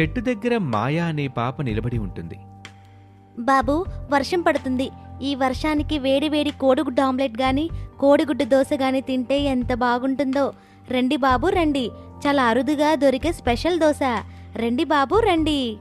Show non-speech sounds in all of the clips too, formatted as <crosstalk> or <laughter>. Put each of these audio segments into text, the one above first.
చెట్టు దగ్గర మాయా అనే పాప నిలబడి ఉంటుంది. బాబు వర్షం పడుతుంది. ఈ వర్షానికి వేడి వేడి కోడిగుడ్డు ఆమ్లెట్ గాని కోడిగుడ్డు దోశ గాని తింటే ఎంత బాగుంటుందో. రండి బాబు రండి. చాలా అరుదుగా దొరికే స్పెషల్ దోశ. రండి బాబు రండి.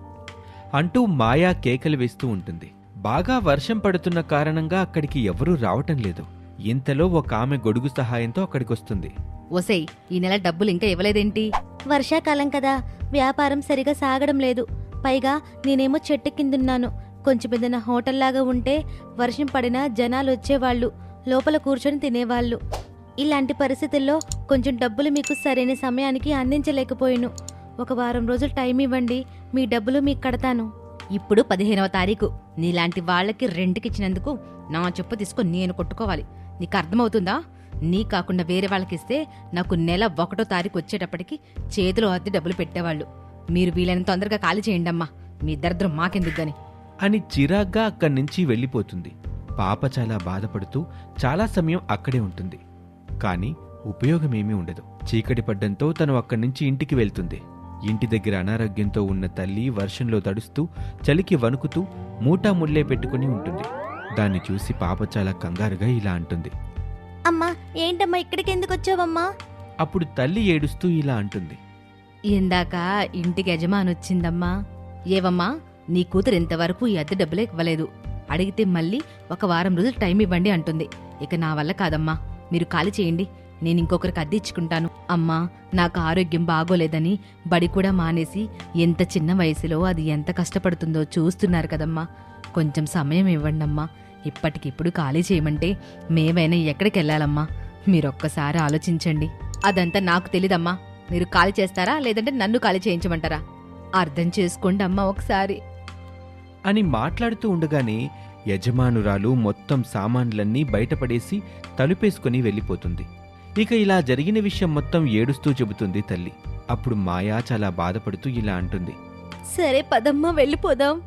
అంటూ మాయా కేకలు వేస్తూ ఉంటుంది. బాగా వర్షం పడుతున్న కారణంగా అక్కడికి ఎవరూ రావటం లేదు. ఇంతలో ఒక ఆమె గొడుగు సహాయంతో అక్కడికొస్తుంది. ఒసేయ్ ఈ నెల డబ్బులు ఇంకా ఇవ్వలేదేంటి? వర్షాకాలం కదా వ్యాపారం సరిగా సాగడం లేదు. పైగా నేనేమో చెట్టు కిందున్నాను. కొంచెం ఏదైనా హోటల్లాగా ఉంటే వర్షం పడినా జనాలు వచ్చేవాళ్ళు లోపల కూర్చొని తినేవాళ్ళు. ఇలాంటి పరిస్థితుల్లో కొంచెం డబ్బులు మీకు సరైన సమయానికి అందించలేకపోయాను. ఒక వారం రోజులు టైం ఇవ్వండి మీ డబ్బులు మీకు కడతాను. ఇప్పుడు పదిహేనవ తారీఖు. నీలాంటి వాళ్ళకి రెంట్కిచ్చినందుకు నా చెప్పు తీసుకొని నేను కొట్టుకోవాలి. నీకు అర్థమవుతుందా? నీ కాకుండా వేరే వాళ్ళకిస్తే నాకు నెల ఒకటో తారీఖు వచ్చేటప్పటికి చేతిలో అద్దె డబ్బులు పెట్టేవాళ్ళు. మీరు వీలైన తొందరగా ఖాళీ చేయండి అమ్మా మీ దరిద్రం మాకెందుకు గాని అని చిరాగ్గా అక్కడి నుంచి వెళ్ళిపోతుంది. పాప చాలా బాధపడుతూ చాలా సమయం అక్కడే ఉంటుంది. కానీ ఉపయోగమేమీ ఉండదు. చీకటి పడ్డంతో తను అక్కడి నుంచి ఇంటికి వెళ్తుంది. ఇంటి దగ్గర అనారోగ్యంతో ఉన్న తల్లి వర్షంలో తడుస్తూ చలికి వణుకుతూ మూటా ముళ్ళే పెట్టుకుని ఉంటుంది. దాన్ని చూసి పాప చాలా కంగారుగా ఇలా అంటుంది. అమ్మా ఏంటమ్మా ఇక్కడికి ఎందుకు వచ్చావమ్మా? అప్పుడు తల్లి ఏడుస్తూ ఇలా అంటుంది. ఇందాక ఇంటికి యజమాని వచ్చిందమ్మా. ఏవమ్మా నీ కూతురు ఇంతవరకు ఈ అద్దె డబ్బులే ఇవ్వలేదు. అడిగితే మళ్ళీ ఒక వారం రోజులు టైం ఇవ్వండి అంటుంది. ఇక నా వల్ల కాదమ్మా. మీరు ఖాళీ చేయండి. నేను ఇంకొకరికి అద్దె ఇచ్చుకుంటాను. అమ్మా నాకు ఆరోగ్యం బాగోలేదని బడి కూడా మానేసి ఎంత చిన్న వయసులో అది ఎంత కష్టపడుతుందో చూస్తున్నారు కదమ్మా. కొంచెం సమయం ఇవ్వండమ్మా. ఇప్పటికిప్పుడు ఖాళీ చేయమంటే మేమైనా ఎక్కడికి వెళ్ళాలమ్మా? మీరొక్కసారి ఆలోచించండి. అదంతా నాకు తెలీదమ్మా. మీరు ఖాళీ చేస్తారా? లేదంటే నన్ను ఖాళీ చేయించమంటారా? అర్థం చేసుకోండి అమ్మా ఒకసారి. అని మాట్లాడుతూ ఉండగానే యజమానురాలు మొత్తం సామాన్లన్నీ బయటపడేసి తలుపేసుకుని వెళ్ళిపోతుంది. ఇక ఇలా జరిగిన విషయం మొత్తం ఏడుస్తూ చెబుతుంది తల్లి. అప్పుడు మాయా చాలా బాధపడుతూ ఇలా అంటుంది. సరే పదమ్మా వెళ్ళిపోదాం.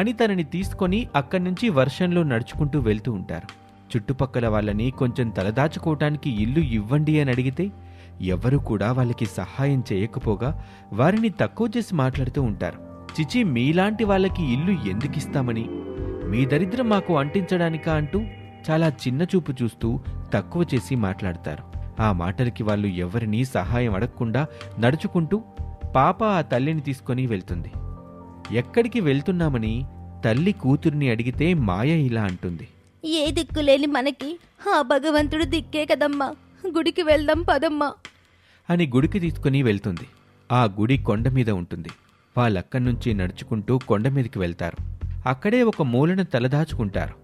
అని తనని తీసుకొని అక్కడి నుంచి వర్షంలో నడుచుకుంటూ వెళ్తూ ఉంటారు. చుట్టుపక్కల వాళ్ళని కొంచెం తలదాచుకోవటానికి ఇల్లు ఇవ్వండి అని అడిగితే ఎవరు కూడా వాళ్ళకి సహాయం చేయకపోగా వారిని తక్కువ చేసి మాట్లాడుతూ ఉంటారు. చిచి మీలాంటి వాళ్ళకి ఇల్లు ఎందుకిస్తామని? మీ దరిద్రం మాకు అంటించడానికా అంటూ చాలా చిన్న చూపు చూస్తూ తక్కువ చేసి మాట్లాడతారు. ఆ మాటలకి వాళ్ళు ఎవరినీ సహాయం అడగకుండా నడుచుకుంటూ పాప ఆ తల్లిని తీసుకొని వెళ్తుంది. ఎక్కడికి వెళ్తున్నామని తల్లి కూతుర్ని అడిగితే మాయ ఇలా అంటుంది. ఏ దిక్కులేని మనకి? ఆ భగవంతుడు దిక్కే కదమ్మా. గుడికి వెళ్దాం పదమ్మా. అని గుడికి తీసుకుని వెళ్తుంది. ఆ గుడి కొండ మీద ఉంటుంది. వాళ్ళక్కడి నుంచి నడుచుకుంటూ కొండ మీదకి వెళ్తారు. అక్కడే ఒక మూలన తలదాచుకుంటారు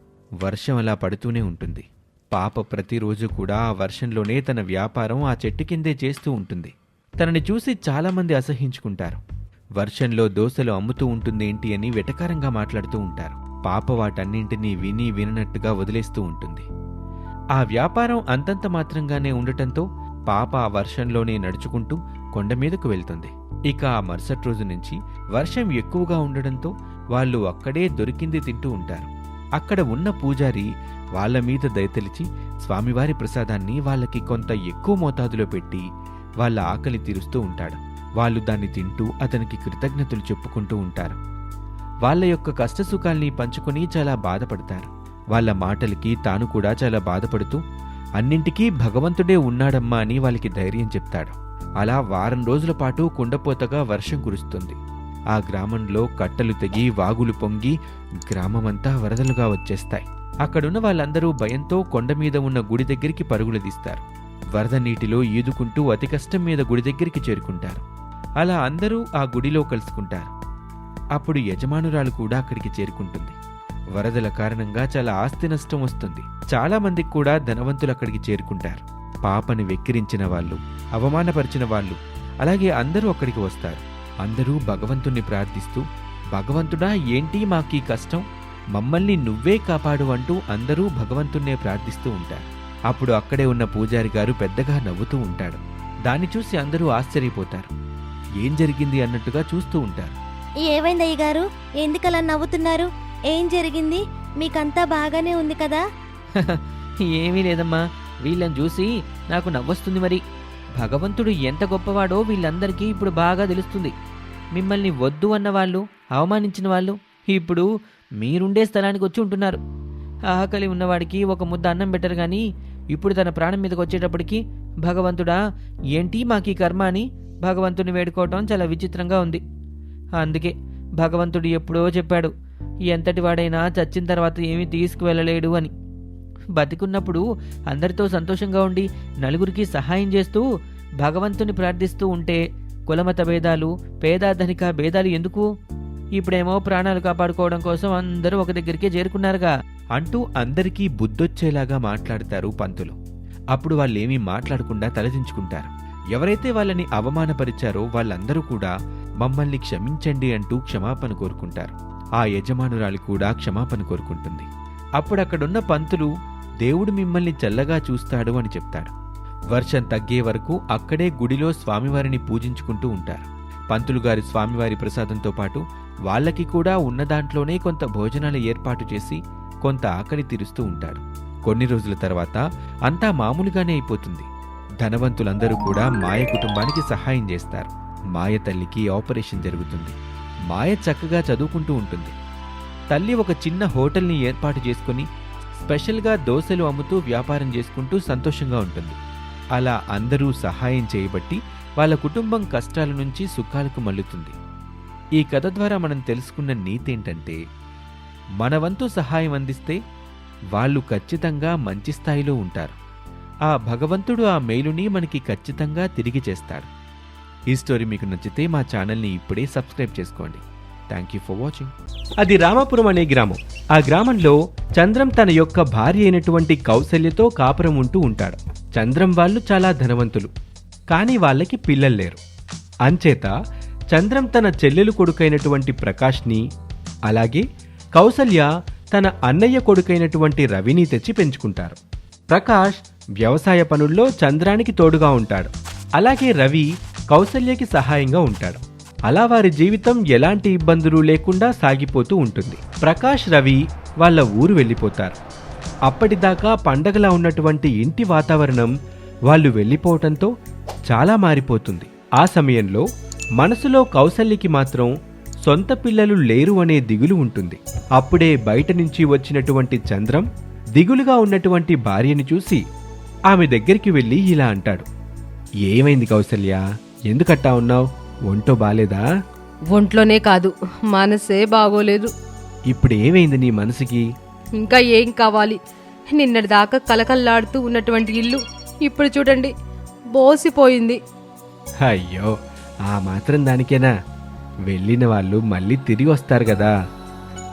వర్షం అలా పడుతూనే ఉంటుంది. పాప ప్రతిరోజు కూడా ఆ వర్షంలోనే తన వ్యాపారం ఆ చెట్టు కిందే చేస్తూ ఉంటుంది. తనని చూసి చాలామంది అసహించుకుంటారు. వర్షంలో దోశలు అమ్ముతూ ఉంటుందేంటి అని వెటకారంగా మాట్లాడుతూ ఉంటారు. పాప వాటన్నింటినీ విని విననట్టుగా వదిలేస్తూ ఉంటుంది. ఆ వ్యాపారం అంతంత మాత్రంగానే ఉండటంతో పాప ఆ వర్షంలోనే నడుచుకుంటూ కొండ మీదకు వెళ్తుంది. ఇక ఆ మరుసటి రోజు నుంచి వర్షం ఎక్కువగా ఉండడంతో వాళ్ళు అక్కడే దొరికింది తింటూ ఉంటారు. అక్కడ ఉన్న పూజారి వాళ్ళ మీద దయతలిచి స్వామివారి ప్రసాదాన్ని వాళ్ళకి కొంత ఎక్కువ మోతాదులో పెట్టి వాళ్ళ ఆకలి తీరుస్తూ ఉంటాడు. వాళ్ళు దాన్ని తింటూ అతనికి కృతజ్ఞతలు చెప్పుకుంటూ ఉంటారు. వాళ్ళ యొక్క కష్టసుఖాల్ని పంచుకొని చాలా బాధపడతారు. వాళ్ళ మాటలకి తాను కూడా చాలా బాధపడుతూ అన్నింటికీ భగవంతుడే ఉన్నాడమ్మా అని వాళ్ళకి ధైర్యం చెప్తాడు. అలా వారం రోజుల పాటు కుండపోతగా వర్షం కురుస్తుంది. ఆ గ్రామంలో కట్టలు తెగి వాగులు పొంగి గ్రామమంతా వరదలుగా వచ్చేస్తాయి. అక్కడున్న వాళ్ళందరూ భయంతో కొండ మీద ఉన్న గుడి దగ్గరికి పరుగులు తీస్తారు. వరద నీటిలో ఈదుకుంటూ అతి కష్టం మీద గుడి దగ్గరికి చేరుకుంటారు. అలా అందరూ ఆ గుడిలో కలుసుకుంటారు. అప్పుడు యజమానురాలు కూడా అక్కడికి చేరుకుంటుంది. వరదల కారణంగా చాలా ఆస్తి నష్టం వస్తుంది. చాలా మందికి కూడా ధనవంతులు అక్కడికి చేరుకుంటారు. పాపని వెక్కిరించిన వాళ్ళు అవమానపరిచిన వాళ్ళు అలాగే అందరూ అక్కడికి వస్తారు. అందరూ భగవంతుణ్ణి ప్రార్థిస్తూ భగవంతుడా ఏంటి మాకీ కష్టం? మమ్మల్ని నువ్వే కాపాడు అంటూ అందరూ భగవంతుణ్ణే ప్రార్థిస్తూ ఉంటారు. అప్పుడు అక్కడే ఉన్న పూజారి గారు పెద్దగా నవ్వుతూ ఉంటాడు దాన్ని చూసి అందరూ ఆశ్చర్యపోతారు. ఏం జరిగింది అన్నట్టుగా చూస్తూ ఉంటారు. ఏమైంది అయ్యగారు? ఎందుకలా నవ్వుతున్నారు? ఏం జరిగింది? మీకంతా బాగానే ఉంది కదా? <laughs> ఏమీ లేదమ్మా. వీళ్ళని చూసి నాకు నవ్వొస్తుంది మరి. భగవంతుడు ఎంత గొప్పవాడో వీళ్ళందరికీ ఇప్పుడు బాగా తెలుస్తుంది. మిమ్మల్ని వద్దు అన్న వాళ్ళు అవమానించిన వాళ్ళు ఇప్పుడు మీరుండే స్థలానికి వచ్చి ఉంటున్నారు. ఆకలి ఉన్నవాడికి ఒక ముద్ద అన్నం పెట్టరు కానీ ఇప్పుడు తన ప్రాణం మీదకి వచ్చేటప్పటికి భగవంతుడా ఏంటి మాకీ కర్మ అని భగవంతుని వేడుకోవటం చాలా విచిత్రంగా ఉంది. అందుకే భగవంతుడు ఎప్పుడో చెప్పాడు ఎంతటి వాడైనా చచ్చిన తర్వాత ఏమీ తీసుకువెళ్ళలేడు అని. బతికున్నప్పుడు అందరితో సంతోషంగా ఉండి నలుగురికి సహాయం చేస్తూ భగవంతుని ప్రార్థిస్తూ ఉంటే కులమత భేదాలు పేద ధనిక భేదాలు ఎందుకు? ఇప్పుడేమో ప్రాణాలు కాపాడుకోవడం కోసం అందరూ ఒక దగ్గరికే చేరుకున్నారుగా. అంటూ అందరికీ బుద్ధొచ్చేలాగా మాట్లాడతారు పంతులు. అప్పుడు వాళ్ళేమీ మాట్లాడకుండా తలదించుకుంటారు. ఎవరైతే వాళ్ళని అవమానపరిచారో వాళ్ళందరూ కూడా మమ్మల్ని క్షమించండి అంటూ క్షమాపణ కోరుకుంటారు. ఆ యజమానురాలు కూడా క్షమాపణ కోరుకుంటుంది. అప్పుడక్కడున్న పంతులు దేవుడు మిమ్మల్ని చల్లగా చూస్తాడు అని చెప్తాడు. వర్షం తగ్గే వరకు అక్కడే గుడిలో స్వామివారిని పూజించుకుంటూ ఉంటారు. పంతులు గారి స్వామివారి ప్రసాదంతో పాటు వాళ్ళకి కూడా ఉన్న దాంట్లోనే కొంత భోజనాలు ఏర్పాటు చేసి కొంత ఆకలి తీరుస్తూ ఉంటాడు కొన్ని రోజుల తర్వాత అంతా మామూలుగానే అయిపోతుంది. ధనవంతులందరూ కూడా మాయ కుటుంబానికి సహాయం చేస్తారు. మాయ తల్లికి ఆపరేషన్ జరుగుతుంది. మాయ చక్కగా చదువుకుంటూ ఉంటుంది. తల్లి ఒక చిన్న హోటల్ని ఏర్పాటు చేసుకుని స్పెషల్గా దోశలు అమ్ముతూ వ్యాపారం చేసుకుంటూ సంతోషంగా ఉంటుంది. అలా అందరూ సహాయం చేయబట్టి వాళ్ళ కుటుంబం కష్టాల నుంచి సుఖాలకు మల్లుతుంది ఈ కథ ద్వారా మనం తెలుసుకున్న నీతేంటంటే మన వంతు సహాయం అందిస్తే వాళ్ళు ఖచ్చితంగా మంచి స్థాయిలో ఉంటారు. ఆ భగవంతుడు ఆ మెయిలుని మనకి ఖచ్చితంగా తిరిగి చేస్తాడు. ఈ స్టోరీ మీకు నచ్చితే మా ఛానల్ని ఇప్పుడే సబ్స్క్రైబ్ చేసుకోండి. థ్యాంక్ యూ ఫర్ వాచింగ్ అది రామాపురం అనే గ్రామం. ఆ గ్రామంలో చంద్రం తన యొక్క భార్య అయినటువంటి కౌసల్యతో కాపురం ఉంటూ ఉంటాడు. చంద్రం వాళ్ళు చాలా ధనవంతులు. కానీ వాళ్ళకి పిల్లలు లేరు. అంచేత చంద్రం తన చెల్లెలు కొడుకైనటువంటి ప్రకాష్ని అలాగే కౌసల్య తన అన్నయ్య కొడుకైనటువంటి రవిని తెచ్చి పెంచుకుంటారు. ప్రకాష్ వ్యవసాయ పనుల్లో చంద్రానికి తోడుగా ఉంటాడు. అలాగే రవి కౌసల్యకి సహాయంగా ఉంటాడు. అలా వారి జీవితం ఎలాంటి ఇబ్బందులు లేకుండా సాగిపోతూ ఉంటుంది. ప్రకాష్ రవి వాళ్ళ ఊరు వెళ్ళిపోతారు. అప్పటిదాకా పండగలా ఉన్నటువంటి ఇంటి వాతావరణం వాళ్ళు వెళ్ళిపోవటంతో చాలా మారిపోతుంది. ఆ సమయంలో మనసులో కౌసల్యకి మాత్రం సొంత పిల్లలు లేరు అనే దిగులు ఉంటుంది. అప్పుడే బయట నుంచి వచ్చినటువంటి చంద్రం దిగులుగా ఉన్నటువంటి భార్యని చూసి ఆమె దగ్గరికి వెళ్ళి ఇలా అంటాడు. ఏమైంది కౌసల్య? ఎందుకట్టా ఉన్నావు? ఒంటో బాలేదా? ఒంట్లోనే కాదు. మనసే బాగోలేదు. ఇప్పుడు ఏమైంది నీ మనసుకి? ఇంకా ఏం కావాలి? నిన్నటిదాకా కలకల్లాడుతూ ఉన్నటువంటి ఇల్లు ఇప్పుడు చూడండి బోసిపోయింది. అయ్యో ఆ మాత్రం దానికేనా? వెళ్ళిన వాళ్ళు మళ్ళీ తిరిగి వస్తారు కదా.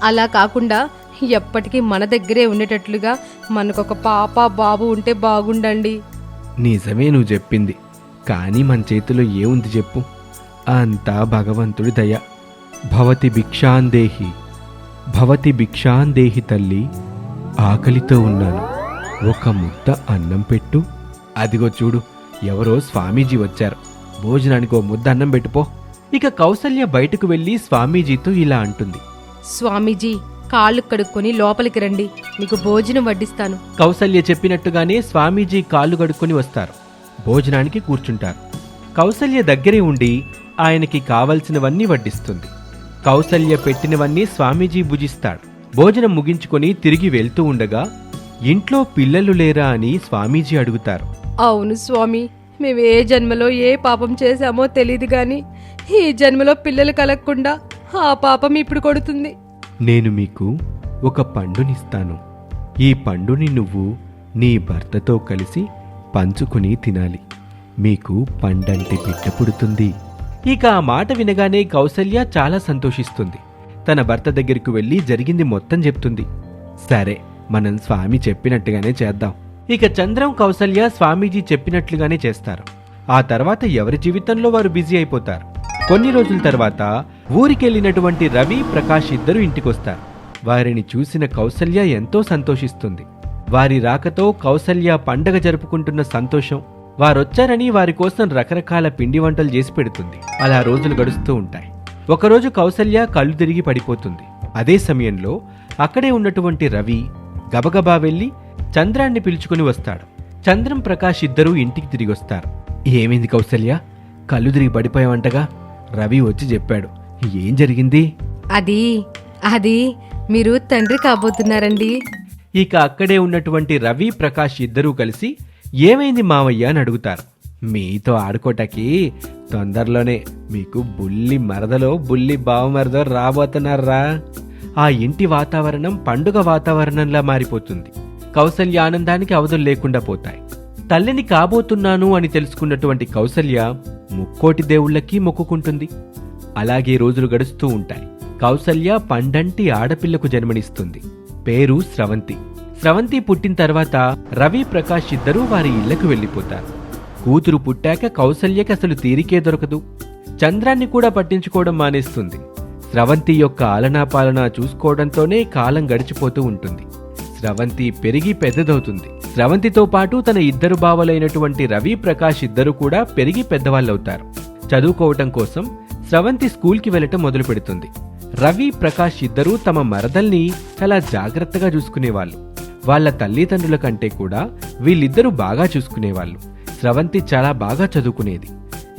అలా కాకుండా ఎప్పటికీ మన దగ్గరే ఉండేటట్లుగా మనకొక పాప బాబు ఉంటే బాగుండండి. నిజమే నువ్వు చెప్పింది. కానీ మన చేతిలో ఏముంది చెప్పు. అంతా భగవంతుడి దయ. భవతి భిక్షాందేహి భవతి భిక్షాందేహి తల్లి ఆకలితో ఉన్నాను. ఒక ముద్ద అన్నం పెట్టు. అదిగో చూడు ఎవరో స్వామీజీ వచ్చారు. భోజనానికి ఓ ముద్ద అన్నం పెట్టుపో ఇక కౌసల్య బయటకు వెళ్ళి స్వామీజీతో ఇలా అంటుంది. స్వామీజీ కాళ్ళు కడుక్కొని లోపలికి రండి. మీకు భోజనం వడ్డిస్తాను. కౌసల్య చెప్పినట్టుగానే స్వామీజీ కాళ్ళు కడుక్కొని వస్తారు. భోజనానికి కూర్చుంటారు. కౌసల్య దగ్గరే ఉండి ఆయనకి కావలసినవన్నీ వడ్డిస్తుంది. కౌసల్య పెట్టినవన్నీ స్వామీజీ భుజిస్తాడు. భోజనం ముగించుకొని తిరిగి వెళ్తూ ఉండగా ఇంట్లో పిల్లలు లేరా? అని స్వామీజీ అడుగుతారు. అవును స్వామి మేము ఏ జన్మలో ఏ పాపం చేశామో తెలియదు గాని ఈ జన్మలో పిల్లలు కలగకుండా ఆ పాపం ఇప్పుడు కొడుతుంది. నేను మీకు ఒక పండునిస్తాను. ఈ పండుని నువ్వు నీ భర్తతో కలిసి పంచుకుని తినాలి. మీకు పండంటి బిడ్డ పుడుతుంది. ఇక ఆ మాట వినగానే కౌసల్య చాలా సంతోషిస్తుంది. తన భర్త దగ్గరికి వెళ్ళి జరిగింది మొత్తం చెప్తుంది. సరే మనం స్వామి చెప్పినట్టుగానే చేద్దాం. ఇక చంద్రం కౌసల్య స్వామీజీ చెప్పినట్లుగానే చేస్తారు. ఆ తర్వాత ఎవరి జీవితంలో వారు బిజీ అయిపోతారు? కొన్ని రోజుల తర్వాత ఊరికెళ్ళినటువంటి రవి ప్రకాష్ ఇద్దరు ఇంటికొస్తారు. వారిని చూసిన కౌసల్య ఎంతో సంతోషిస్తుంది. వారి రాకతో కౌసల్య పండగ జరుపుకుంటున్న సంతోషం. వారొచ్చారని వారి కోసం రకరకాల పిండి వంటలు చేసి పెడుతుంది. అలా రోజులు గడుస్తూ ఉంటాయి. ఒకరోజు కౌసల్య కళ్ళు తిరిగి పడిపోతుంది. అదే సమయంలో అక్కడే ఉన్నటువంటి రవి గబగబా వెళ్ళి చంద్రాన్ని పిలుచుకుని వస్తాడు. చంద్రం ప్రకాష్ ఇద్దరూ ఇంటికి తిరిగి వస్తారు ఏమైంది కౌసల్య? కళ్ళు తిరిగి పడిపోయావంటగా? రవి వచ్చి చెప్పాడు. ఏం జరిగింది? అది అది మీరు తండ్రి కాబోతున్నారండి. ఇక అక్కడే ఉన్నటువంటి రవి ప్రకాష్ ఇద్దరూ కలిసి ఏమైంది మావయ్య? అని అడుగుతారు. మీతో ఆడుకోటాకి తొందరలోనే మీకు బుల్లి మరదలో బుల్లి బావమరదో రాబోతున్నారా? ఆ ఇంటి వాతావరణం పండుగ వాతావరణంలా మారిపోతుంది. కౌసల్య ఆనందానికి అవధులు లేకుండా పోతాయి. తల్లిని కాబోతున్నాను అని తెలుసుకున్నటువంటి కౌసల్య ముక్కోటి దేవుళ్ళకి మొక్కుకుంటుంది. అలాగే రోజులు గడుస్తూ ఉంటాయి. కౌసల్య పండంటి ఆడపిల్లకు జన్మనిస్తుంది. పేరు స్రవంతి. స్రవంతి పుట్టిన తర్వాత రవి ప్రకాష్ ఇద్దరూ వారి ఇళ్ళకు వెళ్ళిపోతారు. కూతురు పుట్టాక కౌసల్యకి అసలు తీరికే దొరకదు. చంద్రాన్ని కూడా పట్టించుకోవడం మానేస్తుంది. స్రవంతి యొక్క ఆలనా పాలన చూసుకోవడంతోనే కాలం గడిచిపోతూ ఉంటుంది. స్రవంతి పెరిగి పెద్దదవుతుంది. స్రవంతితో పాటు తన ఇద్దరు బావలైనటువంటి రవి ప్రకాష్ ఇద్దరు కూడా పెరిగి పెద్దవాళ్ళవుతారు. చదువుకోవటం కోసం స్రవంతి స్కూల్కి వెళ్ళటం మొదలు పెడుతుంది. రవి ప్రకాష్ ఇద్దరూ తమ మరదల్ని చాలా జాగ్రత్తగా చూసుకునేవాళ్ళు. వాళ్ళ తల్లిదండ్రుల కంటే కూడా వీళ్ళిద్దరూ బాగా చూసుకునేవాళ్ళు. స్రవంతి చాలా బాగా చదువుకునేది.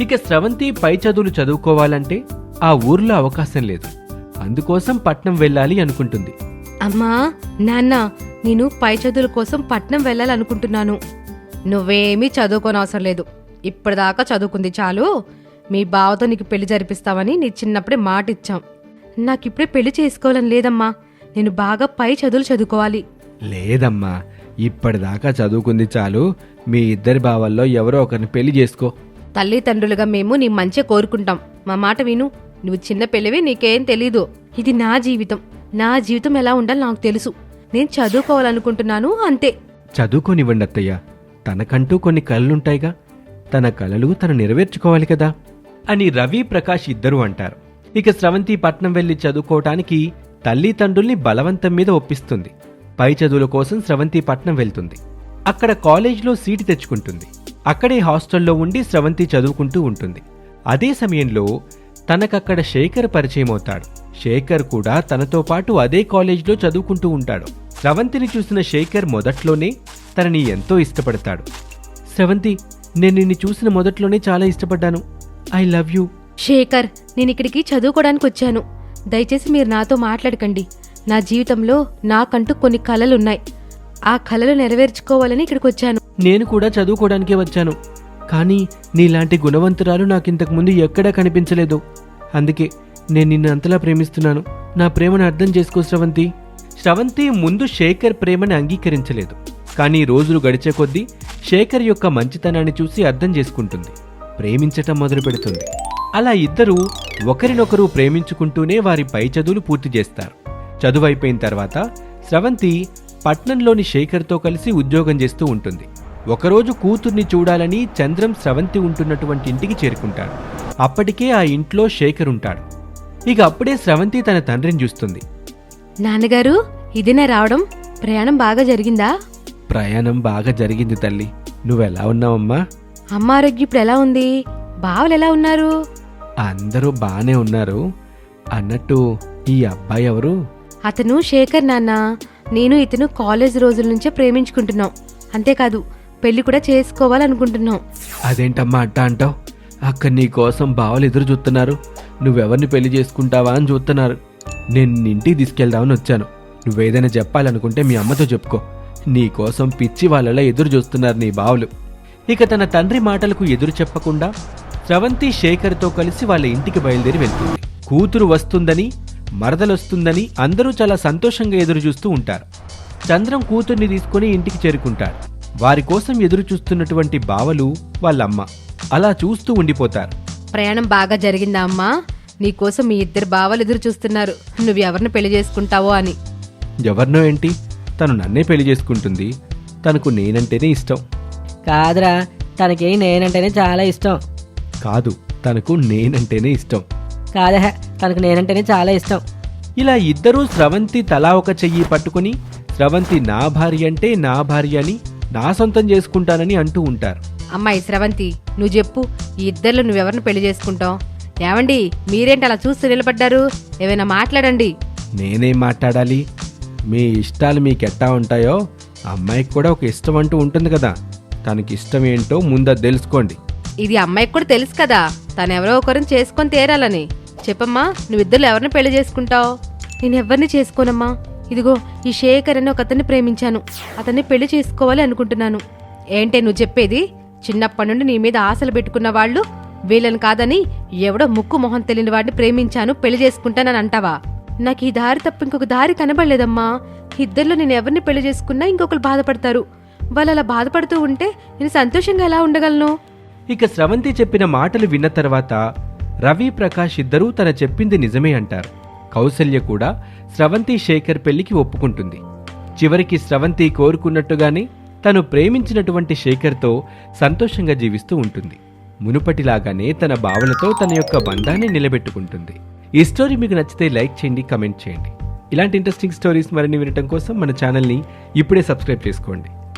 ఇక స్రవంతి పై చదువులు చదువుకోవాలంటే ఆ ఊర్లో అవకాశం లేదు. అందుకోసం పట్నం వెళ్ళాలి అనుకుంటుంది. అమ్మా నాన్న నేను పై చదువుల కోసం పట్నం వెళ్ళాలనుకుంటున్నాను. నువ్వేమీ చదువుకోనవసరం లేదు. ఇప్పటిదాకా చదువుకుంది చాలు. మీ బావతో నీకు పెళ్ళి జరిపిస్తామని నీ చిన్నప్పుడే మాట ఇచ్చాం నాకిప్పుడే పెళ్ళి చేసుకోవాలని లేదమ్మా. నేను బాగా పై చదువులు చదువుకోవాలి. లేదమ్మా. ఇప్పటిదాకా చదువుకుంది చాలు. మీ ఇద్దరి బావల్లో ఎవరో ఒకరిని పెళ్ళి చేసుకో. తల్లిదండ్రులుగా మేము నీ మంచి కోరుకుంటాం. మా మాట విను. నువ్వు చిన్న పెళ్ళివి నీకేం తెలీదు. ఇది నా జీవితం. నా జీవితం ఎలా ఉండాలో నాకు తెలుసు. నేను చదువుకోవాలనుకుంటున్నాను అంతే. చదువుకోనివ్వండి అత్తయ్య. తనకంటూ కొన్ని కలలుంటాయిగా. తన కలలు తను నెరవేర్చుకోవాలి కదా. అని రవి ప్రకాష్ ఇద్దరూ అంటారు. ఇక స్రవంతి పట్నం వెళ్ళి చదువుకోవటానికి తల్లిదండ్రుల్ని బలవంతం మీద ఒప్పిస్తుంది. పై చదువుల కోసం స్రవంతి పట్నం వెళ్తుంది. అక్కడ కాలేజ్లో సీటు తెచ్చుకుంటుంది. అక్కడే హాస్టల్లో ఉండి స్రవంతి చదువుకుంటూ ఉంటుంది. అదే సమయంలో తనకక్కడ శేఖర్ పరిచయం అవుతాడు. శేఖర్ కూడా తనతో పాటు అదే కాలేజ్లో చదువుకుంటూ ఉంటాడు. స్రవంతిని చూసిన శేఖర్ మొదట్లోనే తనని ఎంతో ఇష్టపడతాడు. స్రవంతి నేను నిన్ను చూసిన మొదట్లోనే చాలా ఇష్టపడ్డాను. I love you. శేఖర్ నేను ఇక్కడికి చదువుకోవడానికి వచ్చాను. దయచేసి మీరు నాతో మాట్లాడకండి. నా జీవితంలో నాకంటూ కొన్ని కలలున్నాయి. ఆ కలలు నెరవేర్చుకోవాలని ఇక్కడికి వచ్చాను. నేను కూడా చదువుకోవడానికే వచ్చాను. కానీ నీలాంటి గుణవంతురాలు నాకింతకు ముందు ఎక్కడా కనిపించలేదు. అందుకే నేను నిన్ను అంతలా ప్రేమిస్తున్నాను. నా ప్రేమను అర్థం చేసుకో స్రవంతి. స్రవంతి ముందు శేఖర్ ప్రేమని అంగీకరించలేదు. కానీ రోజులు గడిచే కొద్దీ శేఖర్ యొక్క మంచితనాన్ని చూసి అర్థం చేసుకుంటుంది. ప్రేమించటం మొదలు పెడుతుంది అలా ఇద్దరూ ఒకరినొకరు ప్రేమించుకుంటూనే వారి పై చదువులు పూర్తి చేస్తారు. చదువు అయిపోయిన తర్వాత స్రవంతి పట్నంలోని శేఖర్తో కలిసి ఉద్యోగం చేస్తూ ఉంటుంది. ఒకరోజు కూతుర్ని చూడాలని చంద్రం స్రవంతి ఉంటున్నటువంటి ఇంటికి చేరుకుంటాడు. అప్పటికే ఆ ఇంట్లో శేఖర్ ఉంటాడు. ఇక అప్పుడే స్రవంతి తన తండ్రిని చూస్తుంది. నాన్నగారు ఇదేనా రావడం ప్రయాణం బాగా జరిగిందా? ప్రయాణం బాగా జరిగింది తల్లి. నువ్వెలా ఉన్నావమ్మా? అమ్మ ఆరోగ్యం ఇప్పుడు ఎలా ఉంది? బావలు ఎలా ఉన్నారు? అందరూ బానే ఉన్నారు. అన్నట్టు ఈ అబ్బాయి ఎవరు? అతను శేఖర్ నాన్న. నేను ఇతను కాలేజ్ రోజుల నుంచే ప్రేమించుకుంటున్నాం. అంతేకాదు పెళ్ళి కూడా చేసుకోవాలనుకుంటున్నాం. అదేంటమ్మా అట్ట అంటావు? అక్కడ నీ కోసం బావలు ఎదురు చూస్తున్నారు. నువ్వెవరిని పెళ్ళి చేసుకుంటావా అని చూస్తున్నారు. నేను ఇంటికి తీసుకెళ్దామని వచ్చాను. నువ్వేదైనా చెప్పాలనుకుంటే మీ అమ్మతో చెప్పుకో. నీ కోసం పిచ్చి వాళ్ళలా ఎదురు చూస్తున్నారు నీ బావులు. ఇక తన తండ్రి మాటలకు ఎదురు చెప్పకుండా స్రవంతి శేఖర్తో కలిసి వాళ్ళ ఇంటికి బయలుదేరి వెళ్తుంది. కూతురు వస్తుందని మరదలొస్తుందని అందరూ చాలా సంతోషంగా ఎదురు చూస్తూ ఉంటారు. చంద్రం కూతుర్ని తీసుకుని ఇంటికి చేరుకుంటాడు. వారి కోసం ఎదురు చూస్తున్నటువంటి బావలు వాళ్ళమ్మ. అలా చూస్తూ ఉండిపోతారు. ప్రయాణం బాగా జరిగిందా అమ్మా? నీకోసం మీ ఇద్దరు బావలు ఎదురు చూస్తున్నారు నువ్వు ఎవరిని పెళ్ళి చేసుకుంటావో అని. ఎవరినో ఏంటి? తను నన్నే పెళ్ళి చేసుకుంటుంది. తనకు నేనంటేనే ఇష్టం. కాదురా తనకి నేనంటేనే చాలా ఇష్టం. కాదు తనకు నేనంటేనే ఇష్టం. కాదహ తనకు నేనంటేనే చాలా ఇష్టం. ఇలా ఇద్దరూ స్రవంతి తలా ఒక చెయ్యి పట్టుకుని స్రవంతి నా భార్య అంటే నా భార్య అని నా సొంతం చేసుకుంటానని అంటూ ఉంటారు. అమ్మాయి స్రవంతి నువ్వు చెప్పు ఈ ఇద్దరిలో నువ్వెవరిని పెళ్ళి చేసుకుంటావు? ఏమండి మీరేంటి అలా చూస్తూ నిలబడ్డారు? ఏమైనా మాట్లాడండి. నేనేం మాట్లాడాలి? మీ ఇష్టాలు మీకెట్టా ఉంటాయో? అమ్మాయికి కూడా ఒక ఇష్టం అంటూ ఉంటుంది కదా. తనకి ఇష్టం ఏంటో ముందు తెలుసుకోండి. ఇది అమ్మాయికి కూడా తెలుసు కదా. తనెవరో ఒకరిని చేసుకొని తేరాలని. చెప్పమ్మా నువ్విద్దరు ఎవరిని పెళ్ళి చేసుకుంటావు? నేను ఎవరిని చేసుకోనమ్మా? ఇదిగో ఈ శేఖర్ అని ఒక అతన్ని ప్రేమించాను. అతన్ని పెళ్ళి చేసుకోవాలి అనుకుంటున్నాను. ఏంటే నువ్వు చెప్పేది? చిన్నప్పటి నుండి నీ మీద ఆశలు పెట్టుకున్న వాళ్ళు వీళ్ళని కాదని ఎవడో ముక్కు మొహం తెలియని వాడిని ప్రేమించాను పెళ్ళి చేసుకుంటానని అంటావా? నాకు ఈ దారి తప్ప ఇంకొక దారి కనబడలేదమ్మా. ఇద్దరిలో నేను ఎవరిని పెళ్ళి చేసుకున్నా ఇంకొకరు బాధపడతారు. వాళ్ళు అలా బాధపడుతూ ఉంటే నేను సంతోషంగా ఎలా ఉండగలను? ఇక స్రవంతి చెప్పిన మాటలు విన్న తర్వాత రవి ప్రకాష్ ఇద్దరూ తన చెప్పింది నిజమే అంటారు. కౌసల్య కూడా స్రవంతి శేఖర్ పెళ్ళికి ఒప్పుకుంటుంది. చివరికి స్రవంతి కోరుకున్నట్టుగానే తను ప్రేమించినటువంటి శేఖర్తో సంతోషంగా జీవిస్తూ ఉంటుంది. మునుపటిలాగానే తన భావనతో తన యొక్క బంధాన్ని నిలబెట్టుకుంటుంది. ఈ స్టోరీ మీకు నచ్చితే లైక్ చేయండి కమెంట్ చేయండి. ఇలాంటి ఇంట్రెస్టింగ్ స్టోరీస్ మరిన్ని వినటం కోసం మన ఛానల్ని ఇప్పుడే సబ్స్క్రైబ్ చేసుకోండి.